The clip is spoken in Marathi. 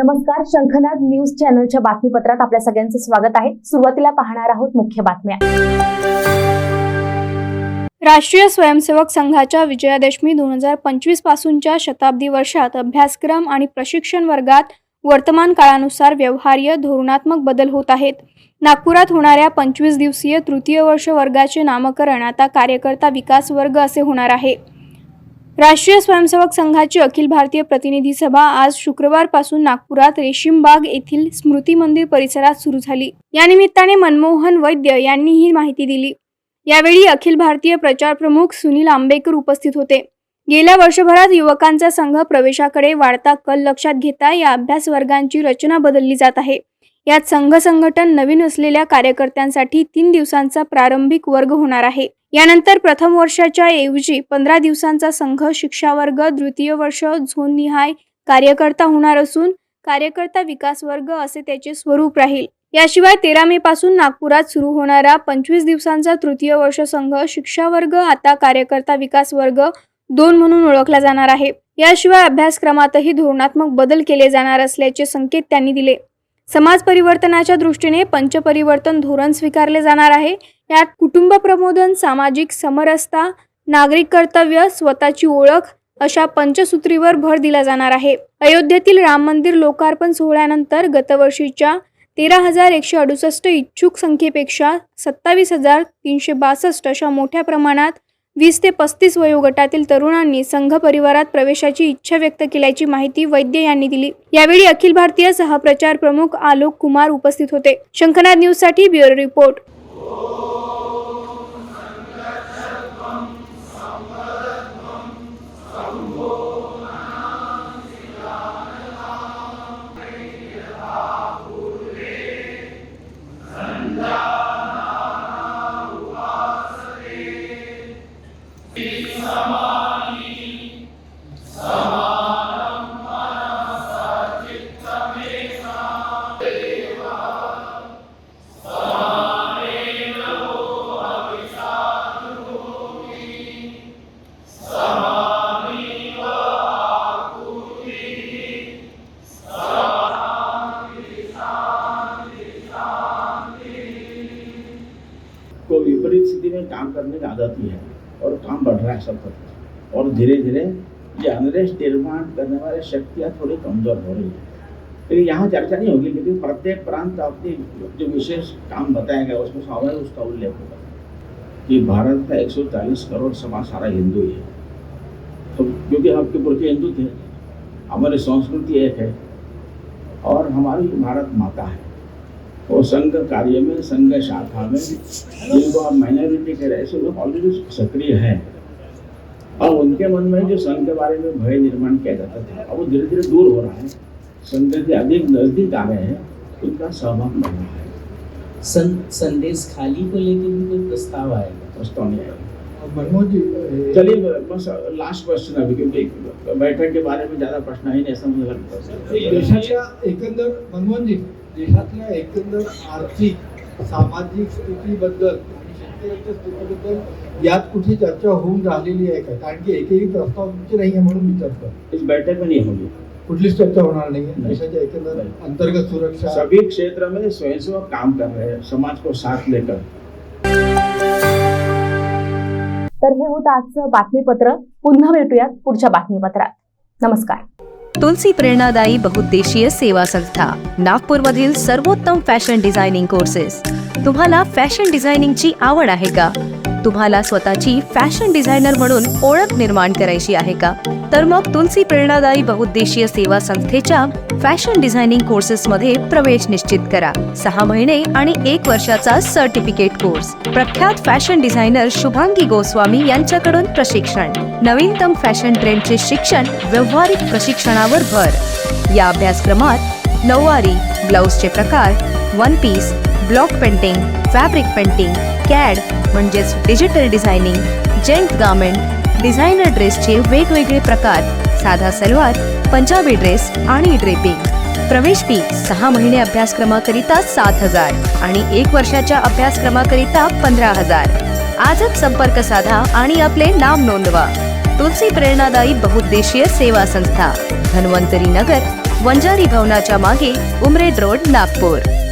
नमस्कार शंखनाद न्यूज चॅनलच्या बातमीपत्रात आपल्या सगळ्यांचं स्वागत आहे. सुरुवातीला पाहणार आहोत मुख्य बातम्या. राष्ट्रीय स्वयंसेवक संघाच्या विजयादशमी दोन हजार पंचवीस पासूनच्या शताब्दी वर्षात अभ्यासक्रम आणि प्रशिक्षण वर्गात वर्तमान काळानुसार व्यवहार्य धोरणात्मक बदल होत आहेत. नागपुरात होणाऱ्या पंचवीस दिवसीय तृतीय वर्ष वर्गाचे नामकरण आता कार्यकर्ता विकास वर्ग असे होणार आहे. राष्ट्रीय स्वयंसेवक संघाची अखिल भारतीय प्रतिनिधी सभा आज शुक्रवारपासून नागपुरात रेशीमबाग येथील स्मृती मंदिर परिसरात सुरू झाली. या निमित्ताने मनमोहन वैद्य यांनी ही माहिती दिली. यावेळी अखिल भारतीय प्रचार प्रमुख सुनील आंबेकर उपस्थित होते. गेल्या वर्षभरात युवकांचा संघ प्रवेशाकडे वाढता कल लक्षात घेता या अभ्यास वर्गांची रचना बदलली जात आहे. यात संघ संघटन नवीन असलेल्या कार्यकर्त्यांसाठी तीन दिवसांचा प्रारंभिक वर्ग होणार आहे. यानंतर प्रथम वर्षाच्या ऐवजी पंधरा दिवसांचा संघ शिक्षा वर्ग द्वितीय वर्ष झोन निहाय कार्यकर्ता होणार असून कार्यकर्ता विकास वर्ग असे त्याचे स्वरूप राहील. याशिवाय तेरा मे पासून नागपुरात सुरू होणारा पंचवीस दिवसांचा तृतीय वर्ष संघ शिक्षा वर्ग आता कार्यकर्ता विकास वर्ग दोन म्हणून ओळखला जाणार आहे. याशिवाय अभ्यासक्रमातही धोरणात्मक बदल केले जाणार असल्याचे संकेत त्यांनी दिले. समाज परिवर्तनाच्या दृष्टीने पंचपरिवर्तन धोरण स्वीकारले जाणार आहे. यात कुटुंब प्रबोधन सामाजिक समरसता नागरिक कर्तव्य स्वतःची ओळख अशा पंचसूत्रीवर भर दिला जाणार आहे. अयोध्येतील राम मंदिर लोकार्पण सोहळ्यानंतर गतवर्षीच्या तेरा हजार एकशे अडुसष्ट इच्छुक संख्येपेक्षा सत्तावीस हजार तीनशे बासष्ट अशा मोठ्या प्रमाणात वीस ते पस्तीस वयोगटातील तरुणांनी संघ परिवारात प्रवेशाची इच्छा व्यक्त केल्याची माहिती वैद्य यांनी दिली. यावेळी अखिल भारतीय सहप्रचार प्रमुख आलोक कुमार उपस्थित होते. शंखनाद न्यूजसाठी ब्युरो रिपोर्ट. स्थिति में काम करने की आदत ही है और काम बढ़ रहा है सब कुछ और धीरे धीरे ये अनरेस्ट निर्माण करने वाली शक्तियाँ थोड़ी कमज़ोर हो रही है। लेकिन यहाँ चर्चा नहीं होगी क्योंकि प्रत्येक प्रांत अपनी जो विशेष काम बताया गया उसमें स्वाभाविक उसका उल्लेख होगा कि भारत का 140 करोड़ समाज सारा हिंदू ही है। तो क्योंकि हम के पुरखे हिंदू थे, हमारी संस्कृति एक है और हमारी भारत माता है। वो संघ कार्य में संघ शाखा में जिनको आप माइनॉरिटी कह रहे हैं लोग ऑलरेडी सक्रिय हैं। और उनके मन में जो संघ के बारे में भय निर्माण किया जाता था अब वो धीरे धीरे दूर हो रहा है। संघ के अधिक नज़दीक आ रहे हैं उनका सहभाग बढ़ रहा है। सं, संदेश खाली को लेकर भी कोई प्रस्ताव आएगा? प्रस्ताव नहीं आएगा। मनमोहन जी चलिए बस लास्ट क्वेश्चन अभी क्योंकि बैठक के बारे में ज़्यादा प्रश्न है नहीं ऐसा मुझे लगता है। देशातल्या एकंदर मनमोहन जी देशातल्या एकंदर आर्थिक सामाजिक स्थितीबद्दल आणि शेतकऱ्यांच्या स्थितीबद्दल यात कुठे चर्चा होऊन राहिलेली आहे का? कारण की एकही प्रस्ताव तुमचे नाही आहे म्हणून विचारतो इस बैठक में नहीं होगी। कुठलीच चर्चा होणार नाही नाही. देशाच्या एकंदर नाही. अंतर्गत सुरक्षा सभी क्षेत्र में स्वयंसेवक काम कर रहे हैं समाज को साथ लेकर। तर हे होतं आजचं बातमीपत्र. पुन्हा भेटूयात पुढच्या बातमीपत्रात. नमस्कार. तुलसी प्रेरणादायी बहुउद्देशीय सेवा संस्था नागपूरमधील सर्वोत्तम फॅशन डिझायनिंग कोर्सेस. तुम्हाला फॅशन डिझायनिंगची आवड आहे का? तुम्हाला स्वतःची फॅशन डिझायनर म्हणून ओळख निर्माण करायची आहे का? तर मग तुलसी प्रेरणादायी बहुउद्देशीय सेवा संस्थेच्या फॅशन डिझायनिंग कोर्सेसमध्ये प्रवेश निश्चित करा. सहा महिने आणि एक वर्षाचा सर्टिफिकेट कोर्स. प्रख्यात फॅशन डिझायनर शुभांगी गोस्वामी यांच्याकडून प्रशिक्षण. नवीनतम फॅशन ट्रेंडचे शिक्षण व्यवहारिक प्रशिक्षणावर भर. या अभ्यासक्रमात नऊवारी ब्लाऊजचे प्रकार one piece block painting fabric painting CAD म्हणजेच digital designing gent garment designer ड्रेसचे वेगवेगळे प्रकार साधा सलवार पंजाबी ड्रेस आणि ड्रेपिंग. प्रवेश फी सहा महिने अभ्यासक्रमाकरिता सात हजार आणि एक वर्षाच्या अभ्यासक्रमाकरिता पंधरा हजार. आजच संपर्क साधा आणि आपले नाव नोंदवा. तुलसी प्रेरणादायी बहुउद्देशीय सेवा संस्था धन्वंतरी नगर वंजारी भवनाच्या मागे उमरेड रोड नागपूर.